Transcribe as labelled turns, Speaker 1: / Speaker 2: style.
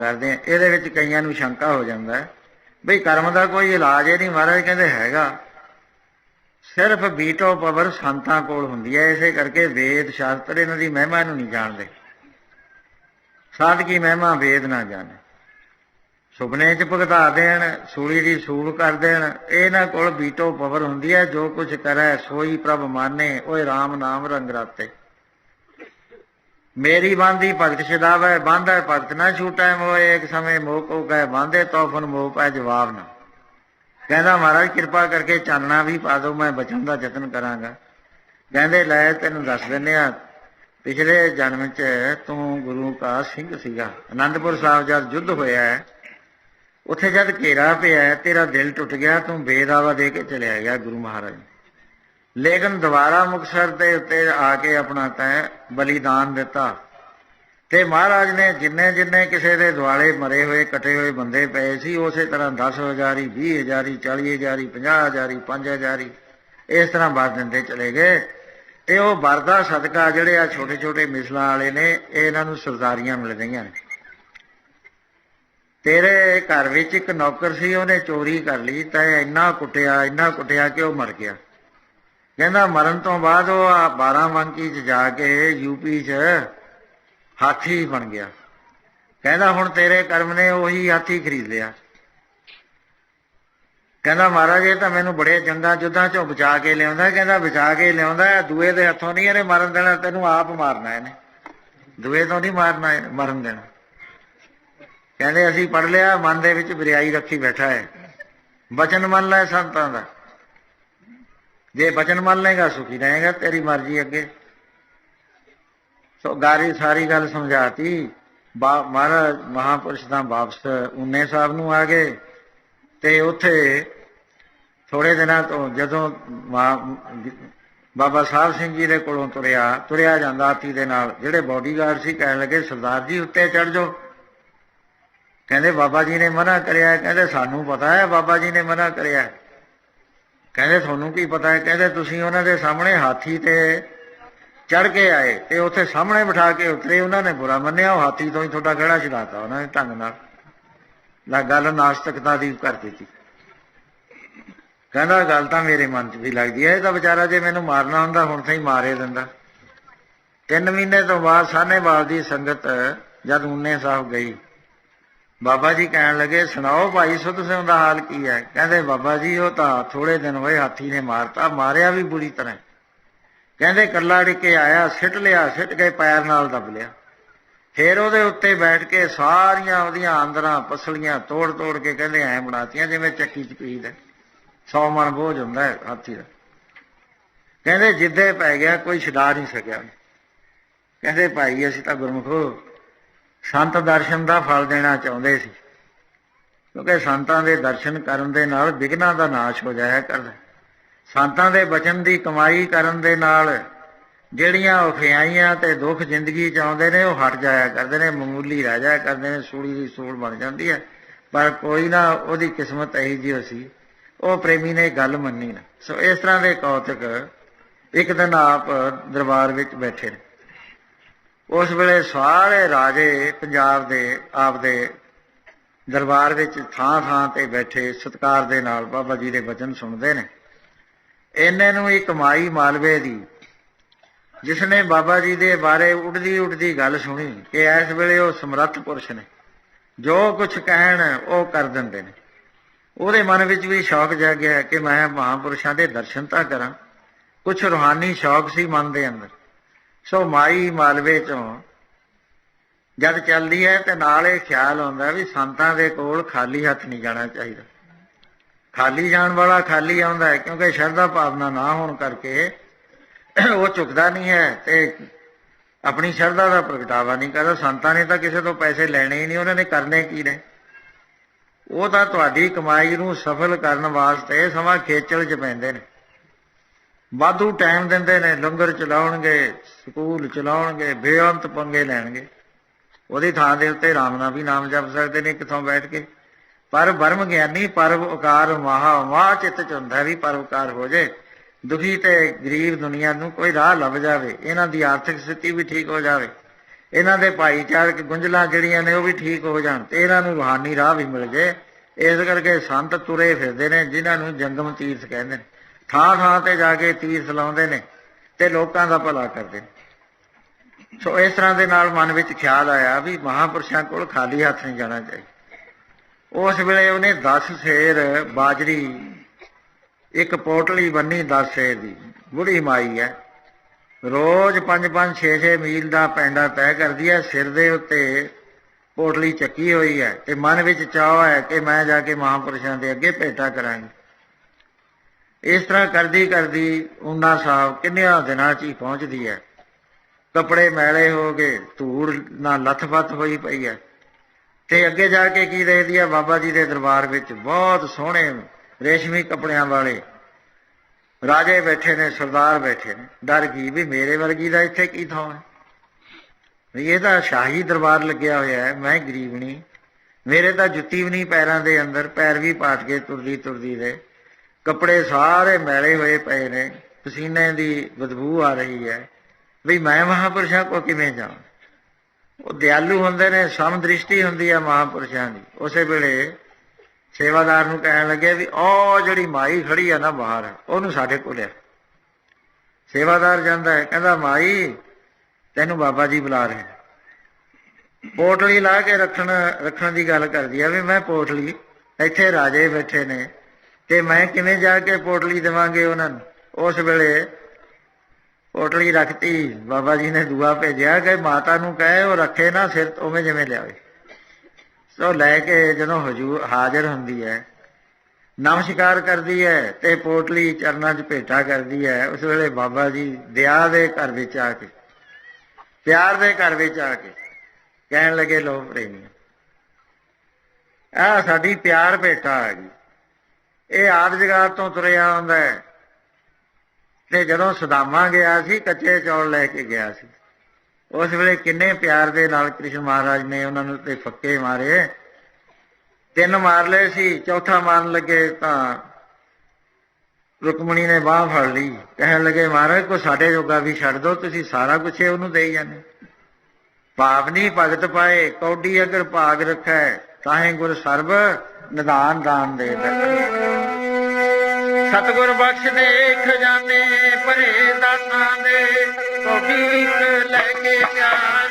Speaker 1: ਕਰਦੇ ਆ। ਇਹਦੇ ਵਿੱਚ ਕਈਆਂ ਨੂੰ ਸ਼ੰਕਾ ਹੋ ਜਾਂਦਾ ਹੈ। ਬਈ ਕਰਮ ਦਾ ਕੋਈ ਇਲਾਜ ਹੀ ਨਹੀਂ ਮਹਾਰਾਜ, ਕਹਿੰਦੇ ਹੈਗਾ। ਸਿਰਫ ਬੀਟੋ ਪਵਰ ਸੰਤਾਂ ਕੋਲ ਹੁੰਦੀ ਹੈ। ਇਸੇ ਕਰਕੇ ਵੇਦ ਸ਼ਾਸਤਰ ਇਹਨਾਂ ਦੀ ਮਹਿਮਾ ਨੂੰ ਨਹੀਂ ਜਾਣਦੇ। ਸਾਧਕੀ ਮਹਿਮਾ ਵੇਦ ਨਾ ਜਾਣੇ। ਸੁਪਨੇ 'ਚ ਭਗਤਾ ਦੇਣ, ਸੂਲੀ ਦੀ ਸੂਲ ਕਰ ਦੇਣ, ਇਹਨਾਂ ਕੋਲ ਬੀਟੋ ਪਵਰ ਹੁੰਦੀ ਹੈ। ਜੋ ਕੁਝ ਕਰੈ, ਸੋਈ ਪ੍ਰਭ ਮਾਨੇ, ਓਏ RAM ਨਾਮ ਰੰਗ ਰਾਤੇ। ਮੇਰੀ ਬਾਂਦੀ ਭਗਤ ਛਦਾਵੇ ਬੰਧੈ ਭਗਤ ਨਾ ਛੂਟੈ ਮੋਏ ਇੱਕ ਸਮੇਂ ਮੋਹ ਕੋ ਕਹੇ ਬਾਂਧੇ ਤੋਫਨ ਮੋਹ ਪੈ ਜਵਾਬ ਨਾ। ਕਹਿੰਦਾ ਮਹਾਰਾਜ ਕਿਰਪਾ ਕਰਕੇ ਚਾਨਣਾ ਵੀ ਪਾ ਦਿਓ ਮੈਂ ਬਚਣ ਦਾ ਯਤਨ ਕਰਾਂਗਾ। ਕਹਿੰਦੇ ਲੈ ਤੈਨੂੰ ਦੱਸ ਦਿੰਨੇ ਆ ਪਿਛਲੇ ਜਨਮ 'ਚ ਤੂੰ ਗੁਰੂ ਕਾ ਸਿੰਘ ਸੀਗਾ। ਆਨੰਦਪੁਰ ਸਾਹਿਬ ਜਦ ਯੁੱਧ ਹੋਇਆ ਹੈ, ਉੱਥੇ ਜਦ ਘੇਰਾ ਪਿਆ ਤੇਰਾ ਦਿਲ ਟੁੱਟ ਗਿਆ ਤੂੰ ਬੇਦਾਵਾ ਦੇ ਕੇ ਚਲਿਆ ਗਿਆ ਗੁਰੂ ਮਹਾਰਾਜ ਲੇਕਿਨ ਦੁਬਾਰਾ ਮੁਕਸਰ ਦੇ ਉੱਤੇ ਆ ਕੇ ਆਪਣਾ ਤੈਂ ਬਲੀਦਾਨ ਦਿੱਤਾ। ਤੇ ਮਹਾਰਾਜ ਨੇ ਜਿੰਨੇ ਜਿੰਨੇ ਕਿਸੇ ਦੇ ਦੁਆਲੇ ਮਰੇ ਹੋਏ ਕਟੇ ਹੋਏ ਬੰਦੇ ਪਏ ਸੀ, ਉਸੇ ਤਰ੍ਹਾਂ 10000 ਹੀ 20000 ਹੀ 40000 ਹੀ 50000 ਹੀ 5000 ਹੀ ਇਸ ਤਰ੍ਹਾਂ ਵਰ ਦਿੰਦੇ ਚਲੇ ਗਏ। ਤੇ ਉਹ ਵਰਦਾ ਸਦਕਾ ਜਿਹੜੇ ਆ ਛੋਟੇ ਛੋਟੇ ਮਿਸਲਾਂ ਵਾਲੇ ਨੇ, ਇਹ ਇਹਨਾਂ ਨੂੰ ਸਰਦਾਰੀਆਂ ਮਿਲ ਗਈਆਂ ਨੇ। ਤੇਰੇ ਘਰ ਵਿੱਚ ਇੱਕ ਨੌਕਰ ਸੀ, ਉਹਨੇ ਚੋਰੀ ਕਰ ਲਈ, ਤਾਂ ਇੰਨਾ ਕੁੱਟਿਆ ਇੰਨਾ ਕੁੱਟਿਆ ਕਿ ਉਹ ਮਰ ਗਿਆ। ਕਹਿੰਦਾ ਮਰਨ ਤੋਂ ਬਾਅਦ ਉਹ ਆ 12 ਮੰਕੀ ਚ ਜਾ ਕੇ ਯੂਪੀ ਚ ਹਾਥੀ ਬਣ ਗਿਆ। ਕਹਿੰਦਾ ਹੁਣ ਤੇਰੇ ਕਰਮ ਨੇ ਉਹੀ ਹਾਥੀ ਖਰੀਦ ਲਿਆ। ਕਹਿੰਦਾ ਮਹਾਰਾਜ ਇਹ ਤਾਂ ਮੈਨੂੰ ਬੜੇ ਜੰਗਾਂ ਜੁੱਦਾਂ ਚੋਂ ਬਚਾ ਕੇ ਲਿਆਉਂਦਾ। ਕਹਿੰਦਾ ਬਚਾ ਕੇ ਲਿਆਉਂਦਾ ਹੈ, ਦੂਏ ਦੇ ਹੱਥੋਂ ਨਹੀਂ ਇਹਨੇ ਮਰਨ ਦੇਣਾ ਤੈਨੂੰ ਆਪ ਮਾਰਨਾ ਇਹਨੇ। ਦੂਏ ਤੋਂ ਨਹੀਂ ਮਾਰਨਾ ਮਰਨ ਦੇਣਾ। ਕਹਿੰਦੇ ਅਸੀਂ ਪੜ ਲਿਆ ਮਨ ਦੇ ਵਿੱਚ ਬਰਿਆਈ ਰੱਖੀ ਬੈਠਾ ਹੈ। ਬਚਨ ਮੰਨ ਲੈ ਸੰਤਾਂ ਦਾ। ਜੇ ਬਚਨ ਮੰਨ ਲੇਗਾ ਸੁਖੀ ਰਹੇਗਾ ਤੇਰੀ ਮਰਜ਼ੀ ਅੱਗੇ। ਸੋ ਗਾਰੀ ਸਾਰੀ ਗੱਲ ਸਮਝਾਤੀ। ਬਾ ਮਹਾਰਾਜ, ਮਹਾਪੁਰਸ਼ ਤਾਂ ਵਾਪਸ ਉਨੇ ਸਾਹਿਬ ਨੂੰ ਆ ਗਏ ਤੇ ਉੱਥੇ ਥੋੜੇ ਦਿਨਾਂ ਤੋਂ ਜਦੋਂ ਮਾ- ਬਾਬਾ ਸਾਹਿਬ ਸਿੰਘ ਜੀ ਦੇ ਕੋਲੋਂ ਤੁਰਿਆ ਤੁਰਿਆ ਜਾਂਦਾ ਹਾਥੀ ਦੇ ਨਾਲ, ਜਿਹੜੇ ਬਾਡੀਗਾਰਡ ਸੀ, ਕਹਿਣ ਲੱਗੇ, ਸਰਦਾਰ ਜੀ, ਉੱਤੇ ਚੜ ਜਾਓ। ਕਹਿੰਦੇ, ਬਾਬਾ ਜੀ ਨੇ ਮਨਾ ਕਰਿਆ। ਕਹਿੰਦੇ, ਸਾਨੂੰ ਪਤਾ ਹੈ, ਬਾਬਾ ਜੀ ਨੇ ਮਨਾ ਕਰਿਆ। ਕਹਿੰਦੇ ਤੁਹਾਨੂੰ ਕੀ ਪਤਾ ਹੈ? ਕਹਿੰਦੇ ਤੁਸੀਂ ਉਹਨਾਂ ਦੇ ਸਾਹਮਣੇ ਹਾਥੀ ਤੇ ਚੜ ਕੇ ਆਏ ਤੇ ਉੱਥੇ ਸਾਹਮਣੇ ਬਿਠਾ ਕੇ ਉਤਰੇ, ਉਹਨਾਂ ਨੇ ਬੁਰਾ ਮੰਨਿਆ, ਉਹ ਹਾਥੀ ਤੋਂ ਹੀ ਤੁਹਾਡਾ ਗੜਾ ਛਡਾਤਾ ਉਹਨਾਂ ਨੇ ਢੰਗ ਨਾਲ। ਲਾ ਗੱਲ ਨਾਸਤਕਤਾ ਦੀ ਕਰ ਦਿੱਤੀ। ਕਹਿੰਦਾ, ਗੱਲ ਤਾਂ ਮੇਰੇ ਮਨ 'ਚ ਵੀ ਲੱਗਦੀ ਹੈ, ਇਹ ਤਾਂ ਵਿਚਾਰਾ ਜੇ ਮੈਨੂੰ ਮਾਰਨਾ ਹੁੰਦਾ, ਹੁਣ ਤਾਂ ਹੀ ਮਾਰੇ ਦਿੰਦਾ। ਤਿੰਨ ਮਹੀਨੇ ਤੋਂ ਬਾਅਦ ਸਾਹਨੇਵਾਲ ਦੀ ਸੰਗਤ ਜਦ ਉਨੇ ਸਾਹਿਬ ਗਈ ਬਾਬਾ ਜੀ ਕਹਿਣ ਲੱਗੇ, ਸੁਣਾਓ ਭਾਈ, ਸੁਧ ਸਿੰਘ ਦਾ ਹਾਲ ਕੀ ਹੈ? ਕਹਿੰਦੇ, ਬਾਬਾ ਜੀ, ਉਹ ਤਾਂ ਥੋੜੇ ਦਿਨ ਹੋਏ ਹਾਥੀ ਨੇ ਮਾਰਤਾ, ਮਾਰਿਆ ਵੀ ਬੁਰੀ ਤਰ੍ਹਾਂ। ਕਹਿੰਦੇ, ਕੱਲਾ ਡਿੱਕੇ ਆਇਆ, ਸਿੱਟ ਲਿਆ, ਸਿੱਟ ਕੇ ਪੈਰ ਨਾਲ ਦਬ ਲਿਆ। ਫੇਰ ਉਹਦੇ ਉੱਤੇ ਬੈਠ ਕੇ ਸਾਰੀਆਂ ਉਹਦੀਆਂ ਆਂਦਰਾਂ, ਪਸਲੀਆਂ ਤੋੜ ਤੋੜ ਕੇ ਕਹਿੰਦੇ, ਐ ਬਣਾਤੀਆਂ, ਜਿਵੇਂ ਚੱਕੀ ਚ ਪੀਦ ਹੈ 100 ਮਣ ਬੋਝ ਹੁੰਦਾ ਹਾਥੀ ਦਾ। ਕਹਿੰਦੇ, ਜਿੱਦੇ ਪੈ ਗਿਆ, ਕੋਈ ਛਡਾ ਨਹੀਂ ਸਕਿਆ। ਕਹਿੰਦੇ, ਭਾਈ, ਅਸੀਂ ਤਾਂ ਗੁਰਮੁਖੋ ਸੰਤ ਦਰਸ਼ਨ ਦਾ ਫਲ ਦੇਣਾ ਚਾਹੁੰਦੇ ਸੀ। ਕਿਉਂਕਿ ਸੰਤਾਂ ਦੇ ਦਰਸ਼ਨ ਕਰਨ ਦੇ ਨਾਲ ਵਿਘਨਾਂ ਦਾ ਨਾਸ਼ ਹੋ ਜਾਇਆ ਕਰਦਾ। ਸੰਤਾਂ ਦੇ ਬਚਨ ਦੀ ਕਮਾਈ ਕਰਨ ਦੇ ਨਾਲ ਜਿਹੜੀਆਂ ਉਖਿਆਈਆਂ ਤੇ ਦੁੱਖ ਜ਼ਿੰਦਗੀ ਚ ਆਉਂਦੇ ਨੇ, ਉਹ ਹਟ ਜਾਇਆ ਕਰਦੇ ਨੇ, ਮਾਮੂਲੀ ਰਹਿ ਜਾਇਆ ਕਰਦੇ ਨੇ, ਸੂਲੀ ਦੀ ਸੂਲ ਬਣ ਜਾਂਦੀ ਹੈ। ਪਰ ਕੋਈ ਨਾ ਉਹਦੀ ਕਿਸਮਤ ਇਹੀ ਜਿਹੀ ਸੀ ਉਹ ਪ੍ਰੇਮੀ ਨੇ ਗੱਲ ਮੰਨੀ ਨਾ। ਸੋ ਇਸ ਤਰ੍ਹਾਂ ਦੇ ਕੌਤਕ ਇੱਕ ਦਿਨ ਆਪ ਦਰਬਾਰ ਵਿੱਚ ਬੈਠੇ ਨੇ। ਉਸ ਵੇਲੇ ਸਾਰੇ ਰਾਜੇ ਪੰਜਾਬ ਦੇ, ਆਪਦੇ ਦਰਬਾਰ ਵਿੱਚ ਥਾਂ ਥਾਂ ਤੇ ਬੈਠੇ ਸਤਕਾਰ ਦੇ ਨਾਲ ਬਾਬਾ ਜੀ ਦੇ ਬਚਨ ਸੁਣਦੇ ਨੇ। ਇੰਨੇ ਨੂੰ ਇੱਕ ਮਾਈ ਮਾਲਵੇ ਦੀ ਜਿਸ ਨੇ ਬਾਬਾ ਜੀ ਦੇ ਬਾਰੇ ਉੱਡਦੀ ਉੱਡਦੀ ਗੱਲ ਸੁਣੀ ਕਿ ਇਸ ਵੇਲੇ ਉਹ ਸਮਰੱਥ ਪੁਰਸ਼ ਨੇ, ਜੋ ਕੁਝ ਕਹਿਣ ਉਹ ਕਰ ਦਿੰਦੇ ਨੇ। ਉਹਦੇ ਮਨ ਵਿੱਚ ਵੀ ਸ਼ੌਕ ਜਾਗਿਆ ਕਿ ਮੈਂ ਮਹਾਂਪੁਰਸ਼ਾਂ ਦੇ ਦਰਸ਼ਨ ਤਾਂ ਕਰਾਂ ਕੁਝ ਰੂਹਾਨੀ ਸ਼ੌਕ ਸੀ ਮਨ ਦੇ ਅੰਦਰ। ਸੋ ਮਾਈ ਮਾਲਵੇ ਚੋਂ ਜਦ ਚੱਲਦੀ ਹੈ ਤੇ ਨਾਲ ਇਹ ਖਿਆਲ ਆਉਂਦਾ ਵੀ ਸੰਤਾਂ ਦੇ ਕੋਲ ਖਾਲੀ ਹੱਥ ਨਹੀਂ ਜਾਣਾ ਚਾਹੀਦਾ। ਖਾਲੀ ਜਾਣ ਵਾਲਾ ਖਾਲੀ ਆਉਂਦਾ ਹੈ ਕਿਉਂਕਿ ਸ਼ਰਧਾ ਭਾਵਨਾ ਨਾ ਹੋਣ ਕਰਕੇ ਉਹ ਝੁਕਦਾ ਨਹੀਂ ਹੈ ਤੇ ਆਪਣੀ ਸ਼ਰਧਾ ਦਾ ਪ੍ਰਗਟਾਵਾ ਨਹੀਂ ਕਰਦਾ। ਸੰਤਾਂ ਨੇ ਤਾਂ ਕਿਸੇ ਤੋਂ ਪੈਸੇ ਲੈਣੇ ਹੀ ਨਹੀਂ, ਉਹਨਾਂ ਨੇ ਕਰਨੇ ਕੀ ਨੇ? ਉਹ ਤਾਂ ਤੁਹਾਡੀ ਕਮਾਈ ਨੂੰ ਸਫਲ ਕਰਨ ਵਾਸਤੇ ਸਮਾਂ ਖੇਚਲ 'ਚ ਪੈਂਦੇ ਨੇ। ਵਾਧੂ ਟਾਈਮ ਦਿੰਦੇ ਨੇ, ਲੰਗਰ ਚਲਾਉਣਗੇ, ਸਕੂਲ ਚਲਾਉਣਗੇ, ਬੇਅੰਤ ਪੰਗੇ ਲੈਣਗੇ। ਉਹਦੀ ਥਾਂ ਦੇ ਉੱਤੇ ਰਾਮ ਨਾਮ ਵੀ ਨਾਮ ਜਪ ਸਕਦੇ ਨੇ ਕਿਥੋਂ ਬੈਠ ਕੇ। ਪਰ ਬਰਮ ਗਿਆਨੀ ਪਰਵਕਾਰ ਮਹਾ ਮਹਾ ਚਿੱਤ ਚ ਹੁੰਦਾ ਵੀ ਪਰਉਕਾਰ ਹੋ ਜੇ। ਦੁਖੀ ਤੇ ਗਰੀਬ ਦੁਨੀਆ ਨੂੰ ਕੋਈ ਰਾਹ ਲੱਭ ਜਾਵੇ। ਇਹਨਾਂ ਦੀ ਆਰਥਿਕ ਸਥਿਤੀ ਵੀ ਠੀਕ ਹੋ ਜਾਵੇ। ਇਹਨਾਂ ਦੇ ਭਾਈਚਾਰਕ ਗੁੰਝਲਾਂ ਜਿਹੜੀਆਂ ਨੇ, ਉਹ ਵੀ ਠੀਕ ਹੋ ਜਾਣ ਤੇ ਇਹਨਾਂ ਨੂੰ ਰੂਹਾਨੀ ਰਾਹ ਵੀ ਮਿਲ ਜੇ। ਇਸ ਕਰਕੇ ਸੰਤ ਤੁਰੇ ਫਿਰਦੇ ਨੇ, ਜਿਨ੍ਹਾਂ ਨੂੰ ਜੰਗਮ ਤੀਰਥ ਕਹਿੰਦੇ ਨੇ। ਥਾਂ ਥਾਂ ਤੇ ਜਾ ਕੇ ਤੀਰਥ ਲਾਉਂਦੇ ਨੇ ਤੇ ਲੋਕਾਂ ਦਾ ਭਲਾ ਕਰਦੇ ਸੋ ਇਸ ਤਰ੍ਹਾਂ ਦੇ ਨਾਲ ਮਨ ਵਿੱਚ ਖਿਆਲ ਆਇਆ ਵੀ ਮਹਾਪੁਰਸ਼ਾਂ ਕੋਲ ਖਾਲੀ ਹੱਥ ਨਹੀਂ ਜਾਣਾ ਚਾਹੀਦਾ। ਉਸ ਵੇਲੇ ਉਹਨੇ 10 ਸੇਰ ਬਾਜਰੀ, ਇੱਕ ਪੋਟਲੀ ਬੰਨੀ 10 ਸੇਰ ਦੀ, ਬੁੜੀ ਮਾਈ ਹੈ। ਰੋਜ਼ 5-5 6-6 ਮੀਲ ਦਾ ਪੈਂਡਾ ਤੈਅ ਕਰਦੀ ਹੈ, ਸਿਰ ਦੇ ਉੱਤੇ ਪੋਟਲੀ ਚੱਕੀ ਹੋਈ ਹੈ ਤੇ ਮਨ ਵਿੱਚ ਚਾਹ ਹੈ ਕਿ ਮੈਂ ਜਾ ਕੇ ਮਹਾਪੁਰਸ਼ਾਂ ਦੇ ਅੱਗੇ ਭੇਟਾ ਕਰਾਂਗੀ। ਇਸ ਤਰ੍ਹਾਂ ਕਰਦੀ ਕਰਦੀ ਉਨਾ ਸਾਹਿਬ ਕਿੰਨਿਆਂ ਦਿਨਾਂ 'ਚ ਹੀ ਪਹੁੰਚਦੀ ਹੈ। ਕੱਪੜੇ ਮੈਲੇ ਹੋ ਗਏ ਧੂੜ ਨਾਲ ਲੱਥ-ਫੱਥ ਹੋਈ ਪਈ ਹੈ। ਤੇ ਅੱਗੇ ਜਾ ਕੇ ਕੀ ਦੇਖਦੀ ਹੈ? ਬਾਬਾ ਜੀ ਦੇ ਦਰਬਾਰ ਵਿੱਚ ਬਹੁਤ ਸੋਹਣੇ ਰੇਸ਼ਮੀ ਕੱਪੜਿਆਂ ਵਾਲੇ ਰਾਜੇ ਬੈਠੇ ਨੇ, ਸਰਦਾਰ ਬੈਠੇ ਨੇ। ਡਰ ਗਈ ਵੀ ਮੇਰੇ ਵਰਗੀ ਦਾ ਇੱਥੇ ਕੀ ਥਾਂ ਹੈ? ਵੀ ਇਹ ਤਾਂ ਸ਼ਾਹੀ ਦਰਬਾਰ ਲੱਗਿਆ ਹੋਇਆ ਹੈ, ਮੈਂ ਗਰੀਬ ਨਹੀਂ। ਮੇਰੇ ਤਾਂ ਜੁੱਤੀ ਵੀ ਨਹੀਂ ਪੈਰਾਂ ਦੇ ਅੰਦਰ, ਪੈਰ ਵੀ ਪਾਟ ਕੇ ਤੁਰਦੀ ਤੁਰਦੀ ਦੇ। ਕੱਪੜੇ ਸਾਰੇ ਮੈਲੇ ਹੋਏ ਪਏ ਨੇ, ਪਸੀਨੇ ਦੀ ਬਦਬੂ ਆ ਰਹੀ ਹੈ। ਵੀ ਮੈਂ ਮਹਾਪੁਰਸ਼ਾਂ ਕੋ ਕਿਵੇਂ ਜਾਵਾਂ? ਉਹ ਦਿਆਲੂ ਹੁੰਦੇ ਨੇ ਸਮਦ੍ਰਿਸ਼ਟੀ ਹੁੰਦੀ ਹੈ ਮਹਾਪੁਰਸ਼ਾਂ ਦੀ। ਉਸੇ ਵੇਲੇ ਸੇਵਾਦਾਰ ਨੂੰ ਕਹਿਣ ਲੱਗੇ ਵੀ ਉਹ ਜਿਹੜੀ ਮਾਈ ਖੜੀ ਆ ਨਾ ਬਾਹਰ, ਉਹਨੂੰ ਸਾਡੇ ਕੋਲ ਲਿਆ। ਸੇਵਾਦਾਰ ਜਾਂਦਾ ਹੈ, ਕਹਿੰਦਾ, ਮਾਈ, ਤੈਨੂੰ ਬਾਬਾ ਜੀ ਬੁਲਾ ਰਹੇ ਪੋਟਲੀ ਲਾ ਕੇ ਰੱਖਣ ਰੱਖਣ ਦੀ ਗੱਲ ਕਰਦੀ ਆ ਵੀ ਮੈਂ ਪੋਟਲੀ, ਇੱਥੇ ਰਾਜੇ ਬੈਠੇ ਨੇ। ਤੇ ਮੈਂ ਕਿਵੇਂ ਜਾ ਕੇ ਪੋਟਲੀ ਦੇਵਾਂਗੇ ਉਹਨਾਂ ਨੂੰ? ਉਸ ਵੇਲੇ ਪੋਟਲੀ ਰੱਖਤੀ, ਬਾਬਾ ਜੀ ਨੇ ਦੁਆ ਭੇਜਿਆ ਕਿ ਮਾਤਾ ਨੂੰ ਕਹੇ, ਉਹ ਰੱਖੇ ਨਾ ਸਿਰ ਉਵੇਂ ਜਿਵੇਂ ਲਿਆਵੇ। ਸੋ ਲੈ ਕੇ ਜਦੋਂ ਹਜੂਰ ਹਾਜ਼ਰ ਹੁੰਦੀ ਹੈ, ਨਮਸਕਾਰ ਕਰਦੀ ਹੈ ਤੇ ਪੋਟਲੀ ਚਰਨਾਂ 'ਚ ਭੇਟਾ ਕਰਦੀ ਹੈ, ਉਸ ਵੇਲੇ ਬਾਬਾ ਜੀ ਦਇਆ ਦੇ ਘਰ ਵਿੱਚ ਆ ਕੇ, ਪਿਆਰ ਦੇ ਘਰ ਵਿੱਚ ਆ ਕੇ ਕਹਿਣ ਲੱਗੇ ਲੋ ਪ੍ਰੇਮੀ ਆ ਸਾਡੀ ਪਿਆਰ ਭੇਟਾ ਆ ਗਈ ਇਹ ਆਦ ਜਗਾਰ ਤੋਂ ਤੁਰਿਆ ਆਉਂਦਾ ਹੈ। ਤੇ ਜਦੋਂ ਸੁਦਾਮਾ ਗਿਆ ਸੀ, ਕੱਚੇ ਚੌਲ ਲੈ ਕੇ ਗਿਆ ਸੀ। ਉਸ ਵੇਲੇ ਕਿੰਨੇ ਪਿਆਰ ਦੇ ਨਾਲ ਕ੍ਰਿਸ਼ਨ ਮਹਾਰਾਜ ਨੇ ਉਹਨਾਂ ਨੂੰ ਤੇ ਫੱਕੇ ਮਾਰੇ। ਤਿੰਨ ਮਾਰ ਲਏ ਸੀ, ਚੌਥਾ ਮਾਰਨ ਲੱਗੇ ਤਾਂ ਰੁਕਮਣੀ ਨੇ ਬਾਹ ਫੜ ਲਈ। ਕਹਿਣ ਲੱਗੇ, ਮਹਾਰਾਜ ਕੋ ਸਾਡੇ ਜੋਗਾ ਵੀ ਛੱਡ ਦਿਓ ਤੁਸੀਂ ਸਾਰਾ ਕੁਝ ਉਹਨੂੰ ਦੇਈ ਜਾਂਦੇ ਪਾਪ ਨਹੀਂ ਭਗਤ ਪਾਏ, ਕੌਡੀ ਅਗਰ ਭਾਗ ਰੱਖੈ ਤਾਹੇ ਗੁਰ ਸਰਬ ਨਿਦਾਨ ਦਾਨ ਦੇ ਸਤਗੁਰ ਬਖਸ਼ ਦੇ ਖਜ਼ਾਨੇ ਭਰੇ ਦਾਤਾਂ ਦੇ ਕੌਡੀ ਇੱਕ ਲੈ ਕੇ ਪਿਆਰ